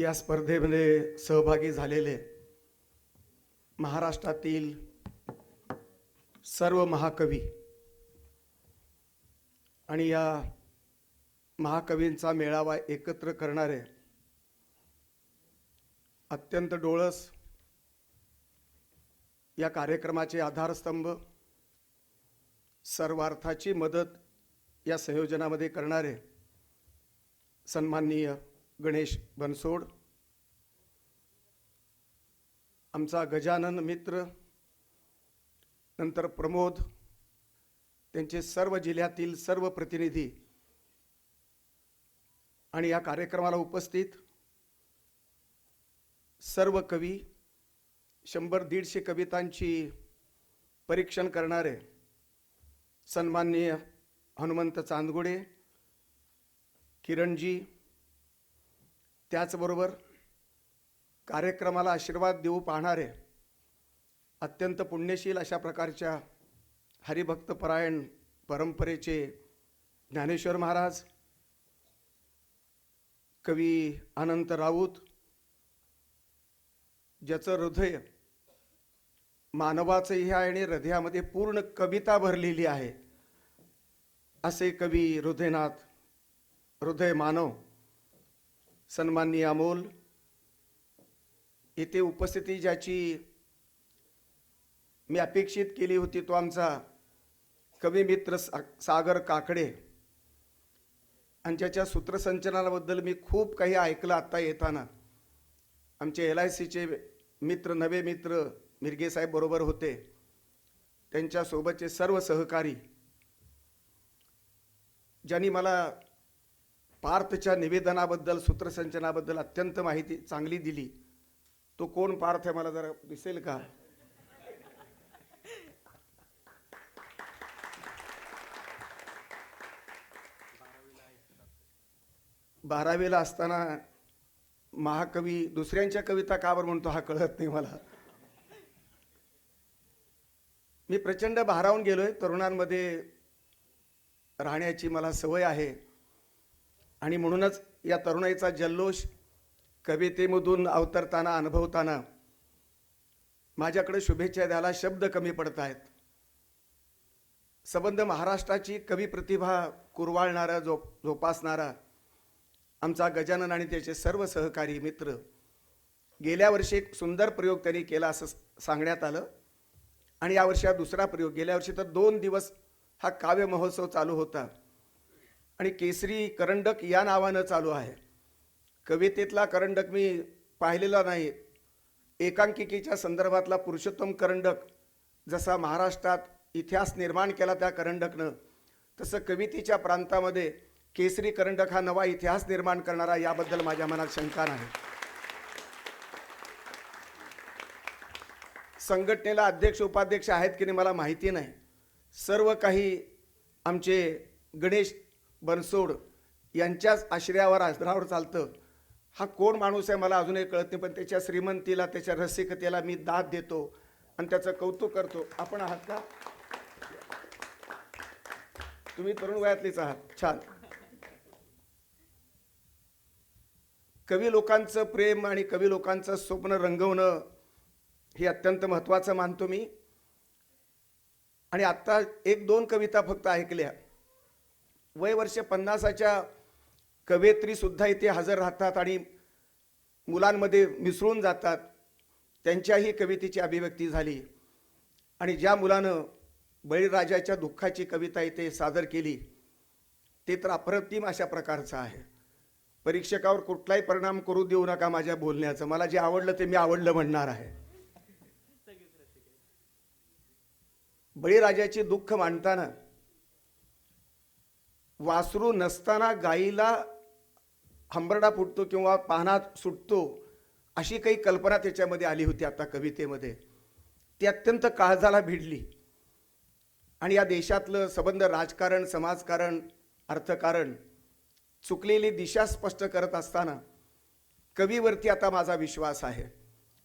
या स्पर्धेमध्ये सहभागी झालेले महाराष्ट्रातील सर्व महाकवी आणि या महाकवींचा मेळावा एकत्र करणारे अत्यंत डोळस या कार्यक्रमाचे आधारस्तंभ सर्वार्थाची मदत या संयोजनामध्ये करणारे सन्माननीय गणेश बनसोड आमचा गजानन मित्र नंतर प्रमोद त्यांचे सर्व जिल्ह्यातील सर्व प्रतिनिधी आणि या कार्यक्रमाला उपस्थित सर्व कवी शंभर दीडशे कवितांची परीक्षण करणारे सन्माननीय हनुमंत चांदगुडे किरणजी त्याचबरोबर कार्यक्रमाला आशीर्वाद देऊ पाहणारे अत्यंत पुण्यशील अशा प्रकारच्या हरिभक्तपरायण परंपरेचे ज्ञानेश्वर महाराज कवी अनंत राऊत ज्याचं हृदय मानवाचंही आहे आणि हृदयामध्ये पूर्ण कविता भरलेली आहे असे कवी हृदयनाथ हृदय मानव सन्माननीय अमोल येथे उपस्थिती ज्याची मी अपेक्षित केली होती तो आमचा कवी मित्र सा सागर काकडे. आणि ज्याच्या सूत्रसंचलनाबद्दल मी खूप काही ऐकलं आत्ता येताना. आमचे एल आय सीचे मित्र नवे मित्र मिरगे साहेब बरोबर होते. त्यांच्यासोबतचे सर्व सहकारी ज्यांनी मला पार्थच्या निवेदनाबद्दल सूत्रसंचनाबद्दल अत्यंत माहिती चांगली दिली. तो कोण पार्थ आहे मला जरा दिसेल का? बारावीला असताना महाकवी दुसऱ्यांच्या कविता का बरं म्हणतो हा कळत नाही मला. मी प्रचंड भारावून गेलोय तरुणांमध्ये राहण्याची मला सवय आहे. आणि म्हणूनच या तरुणाईचा जल्लोष कवितेमधून अवतरताना अनुभवताना माझ्याकडे शुभेच्छा द्यायला शब्द कमी पडत आहेत. सबंध महाराष्ट्राची कवी प्रतिभा कुरवाळणारा जो जोपासणारा आमचा गजानन आणि त्याचे सर्व सहकारी मित्र. गेल्या वर्षी एक सुंदर प्रयोग त्यांनी केला असं सांगण्यात आलं. आणि यावर्षी हा दुसरा प्रयोग गेल्या वर्षी तर दोन दिवस हा काव्य महोत्सव चालू होता. आणि केसरी करंडक या नावानं चालू आहे. कवितेतला करंडक मी पाहिलेला नाही. एकांकिकेच्या संदर्भातला पुरुषोत्तम करंडक जसा महाराष्ट्रात इतिहास निर्माण केला त्या करंडकनं तसं कवितेच्या प्रांतामध्ये केसरी करंडक हा नवा इतिहास निर्माण करणारा याबद्दल माझ्या मनात शंका नाही. संघटनेला अध्यक्ष उपाध्यक्ष आहेत की नाही मला माहिती नाही. सर्व काही आमचे गणेश बनसोड यांच्याच आश्रयावर आधारावर चालतं. हा कोण माणूस आहे मला अजूनही कळत नाही पण त्याच्या श्रीमंतीला त्याच्या रसिकतेला मी दाद देतो आणि त्याचं कौतुक करतो. आपण आहात का? तुम्ही तरुण वयातलीच आहात. छान. कवी लोकांचं प्रेम आणि कवी लोकांचं स्वप्न रंगवणं हे अत्यंत महत्त्वाचं मानतो मी. आणि आत्ता एक दोन कविता फक्त ऐकल्या. वय वर्ष पन्नासाच्या कवयित्रीसुद्धा इथे हजर राहतात आणि मुलांमध्ये मिसळून जातात. त्यांच्याही कवितेची अभिव्यक्ती झाली. आणि ज्या मुलानं बळीराजाच्या दुःखाची कविता इथे सादर केली ते तर अप्रतिम अशा प्रकारचं आहे. परीक्षकावर कुठलाही परिणाम करू देऊ नका माझ्या बोलण्याचं. मला जे आवडलं ते मी आवडलं म्हणणार आहे. बळीराजाचे दुःख मांडताना वासरू नसताना गाईला हंबरडा फुटतो किंवा पाहणा सुटतो अशी काही कल्पना त्याच्यामध्ये आली होती आता कवितेमध्ये. ती अत्यंत काळजाला भिडली. आणि या देशातलं संबंध राजकारण समाजकारण अर्थकारण चुकलेली दिशा स्पष्ट करत असताना कवीवरती आता माझा विश्वास आहे.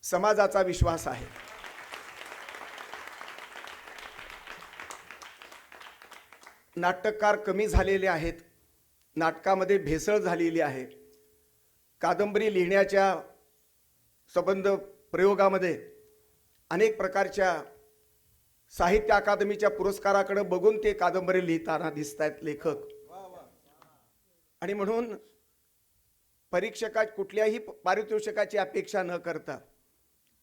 समाजाचा विश्वास आहे. नाटककार कमी झालेले आहेत. नाटकामध्ये भेसळ झालेली आहे. कादंबरी लिहिण्याच्या संबंध प्रयोगामध्ये अनेक प्रकारच्या साहित्य अकादमीच्या पुरस्काराकडे बघून ते कादंबरी लिहिताना दिसत आहेत लेखक. आणि म्हणून परीक्षका कुठल्याही पारितोषिकाची अपेक्षा न करता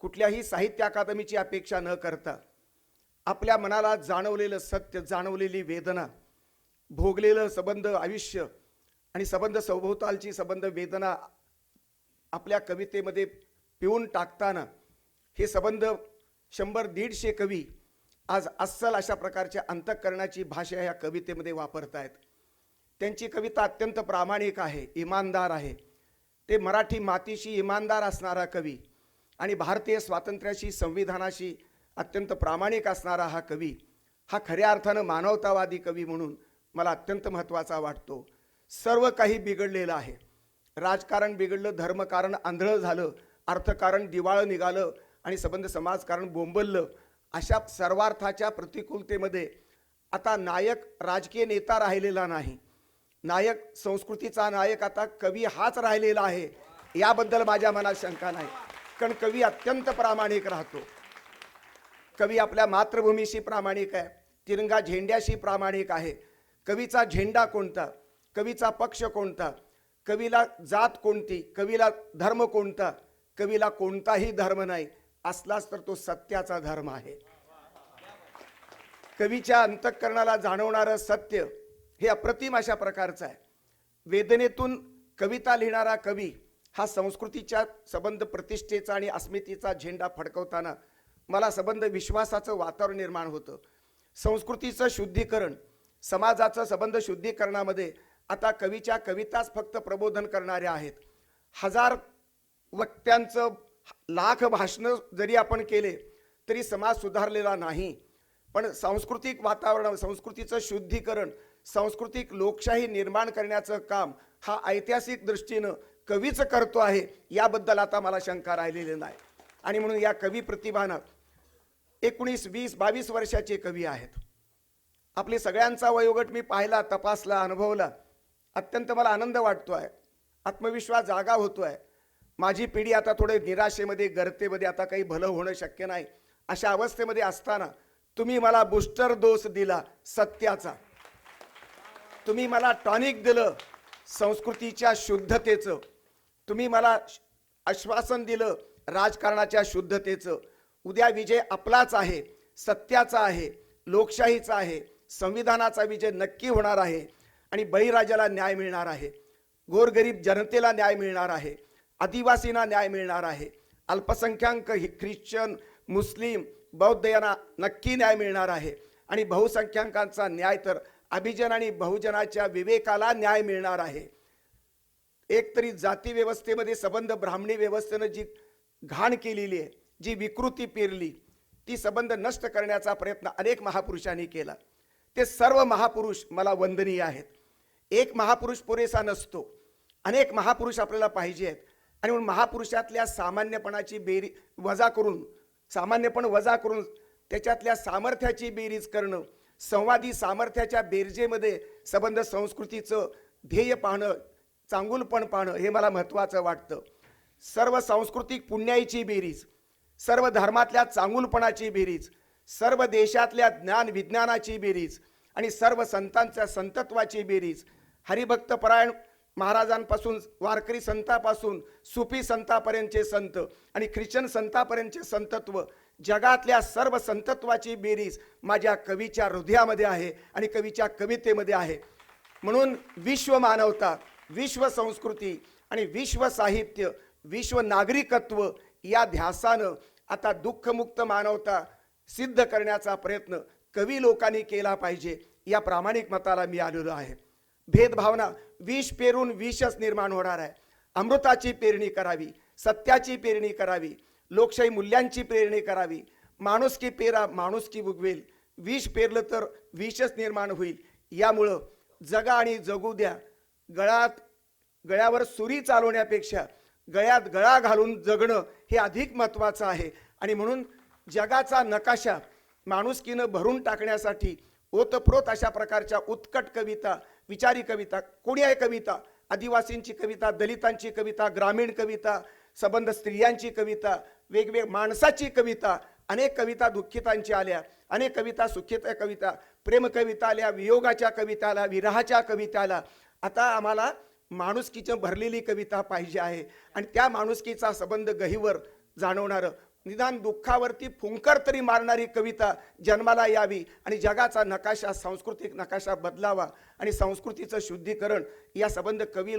कुठल्याही साहित्य अकादमीची अपेक्षा न करता आपल्या मनाला जाणवलेलं सत्य जाणवलेली वेदना भोगलेलं संबंध आयुष्य आणि संबंध सभोवतालची संबंध वेदना आपल्या कवितेमध्ये पिऊन टाकताना हे संबंध शंभर दीडशे कवी आज अस्सल अशा प्रकारच्या अंतःकरणाची भाषा ह्या कवितेमध्ये वापरत आहेत त्यांची कविता अत्यंत प्रामाणिक आहे इमानदार आहे. ते मराठी मातीशी इमानदार असणारा कवी आणि भारतीय स्वातंत्र्याशी संविधानाशी अत्यंत प्रामाणिक असणारा हा कवी हा खऱ्या अर्थानं मानवतावादी कवी म्हणून मला अत्यंत महत्त्वाचा वाटतो. सर्व काही बिघडलेलं आहे. राजकारण बिघडलं धर्मकारण आंधळं झालं अर्थकारण दिवाळं निघालं आणि संबंध समाजकारण बोंबललं अशा सर्वार्थाच्या प्रतिकूलतेमध्ये आता नायक राजकीय नेता राहिलेला नाही. नायक संस्कृतीचा नायक आता कवी हाच राहिलेला आहे याबद्दल माझ्या मनात शंका नाही. कारण कवी अत्यंत प्रामाणिक राहतो. कवी आपल्या मातृभूमीशी प्रामाणिक आहे तिरंगा झेंड्याशी प्रामाणिक आहे कवीचा झेंडा कोणता? कवीचा पक्ष कोणता? कवीला जात कोणती? कवीला धर्म कोणता? कवीला कोणताही धर्म नाही. असलाच तर तो सत्याचा धर्म आहे. कवीच्या अंतःकरणाला जाणवणारं सत्य हे अप्रतिम अशा प्रकारचं आहे. वेदनेतून कविता लिहिणारा कवी हा संस्कृतीच्या संबंध प्रतिष्ठेचा आणि अस्मितेचा झेंडा फडकवताना मला संबंध विश्वासाचं वातावरण निर्माण होतं. संस्कृतीचं शुद्धीकरण समाजाचं संबंध शुद्धीकरणामध्ये आता कवीच्या कविताच फक्त प्रबोधन करणाऱ्या आहेत. हजार वक्त्यांचं लाख भाषणं जरी आपण केले तरी समाज सुधारलेला नाही. पण सांस्कृतिक वातावरण संस्कृतीचं शुद्धीकरण सांस्कृतिक लोकशाही निर्माण करण्याचं काम हा ऐतिहासिक दृष्टीनं कवीच करतो आहे याबद्दल आता मला शंका राहिलेली नाही. आणि म्हणून या कवी प्रतिभानं एकोणीस वीस बावीस वर्षाचे कवी आहेत. आपली सगळ्यांचा वयोगट मी पाहिला तपासला अनुभवला. अत्यंत मला आनंद वाटतो आहे आत्मविश्वास जागा होतो आहे माझी पिढी आता थोडे निराशेमध्ये गर्तेमध्ये आता काही भलं होणं शक्य नाही. अशा अवस्थेमध्ये असताना तुम्ही मला बूस्टर डोस दिला सत्याचा. तुम्ही मला टॉनिक दिलं संस्कृतीच्या शुद्धतेचं. तुम्ही मला आश्वासन दिलं राजकारणाच्या शुद्धतेचं. उद्या विजय आपलाच आहे सत्याचा आहे लोकशाहीचा आहे. संविधानाचा विजय नक्की होणार आहे आणि बळीराजाला न्याय मिळणार आहे. गोरगरीब जनतेला न्याय मिळणार आहे. आदिवासींना न्याय मिळणार आहे. अल्पसंख्याक ख्रिश्चन मुस्लिम बौद्ध यांना नक्की न्याय मिळणार आहे. आणि बहुसंख्याकांचा न्याय तर अभिजन आणि बहुजनाच्या विवेकाला न्याय मिळणार आहे. एक तरी जाती व्यवस्थेमध्ये सबंध ब्राह्मणी व्यवस्थेनं जी घाण केलेली आहे जी विकृती पेरली ती सबंध नष्ट करण्याचा प्रयत्न अनेक महापुरुषांनी केला. ते सर्व महापुरुष मला वंदनीय आहेत. एक महापुरुष पुरेसा नसतो. अनेक महापुरुष आपल्याला पाहिजे आहेत. आणि म्हणून महापुरुषातल्या सामान्यपणाची बेरी वजा करून सामान्यपण वजा करून त्याच्यातल्या सामर्थ्याची बेरीज करणं संवादी सामर्थ्याच्या बेरजेमध्ये संबंध संस्कृतीचं ध्येय पाहणं चांगुलपण पाहणं हे मला महत्त्वाचं वाटतं. सर्व सांस्कृतिक पुण्याईची बेरीज सर्व धर्मातल्या चांगुलपणाची बेरीज सर्व देशातल्या ज्ञान विज्ञानाची बेरीज आणि सर्व संतांच्या संतत्वाची बेरीज. हरिभक्तपरायण महाराजांपासून वारकरी संतापासून सुफी संतापर्यंतचे संत आणि ख्रिश्चन संतापर्यंतचे संतत्व जगातल्या सर्व संतत्वाची बेरीज माझ्या कवीच्या हृदयामध्ये आहे आणि कवीच्या कवितेमध्ये आहे. म्हणून विश्व मानवता विश्व संस्कृती आणि विश्व साहित्य विश्व नागरिकत्व या ध्यासानं आता दुःखमुक्त मानवता सिद्ध करण्याचा प्रयत्न कवी लोकांनी केला पाहिजे या प्रामाणिक मताला मी आलेलो आहे. भेदभावना विष पेरून विषच निर्माण होणार आहे. अमृताची पेरणी करावी सत्याची पेरणी करावी लोकशाही मूल्यांची पेरणी करावी. माणुसकी पेरा माणुसकी उगवेल विष पेरलं तर विषच निर्माण होईल. यामुळं जगा आणि जगू द्या. गळात गळ्यावर सुरी चालवण्यापेक्षा गळ्यात गळा घालून जगणं हे अधिक महत्त्वाचं आहे. आणि म्हणून जगाचा नकाशा माणुसकीनं भरून टाकण्यासाठी ओतप्रोत अशा प्रकारच्या उत्कट कविता विचारी कविता कोणी आहे कविता आदिवासींची कविता दलितांची कविता ग्रामीण कविता संबंध स्त्रियांची कविता वेगवेग माणसाची कविता अनेक कविता दुःखितांची आल्या अनेक कविता सुखित कविता प्रेम कविता आल्या वियोगाच्या कविता आल्या विराहाच्या कविता आल्या. आता आम्हाला माणुसकीचं भरलेली कविता पाहिजे आहे आणि त्या माणुसकीचा संबंध गहीवर जाणवणारं निदान दुःखावरती फुंकर तरी मारणारी कविता जन्माला यावी आणि जगाचा नकाशा सांस्कृतिक नकाशा बदलावा आणि संस्कृतीचं शुद्धीकरण या संबंध कवी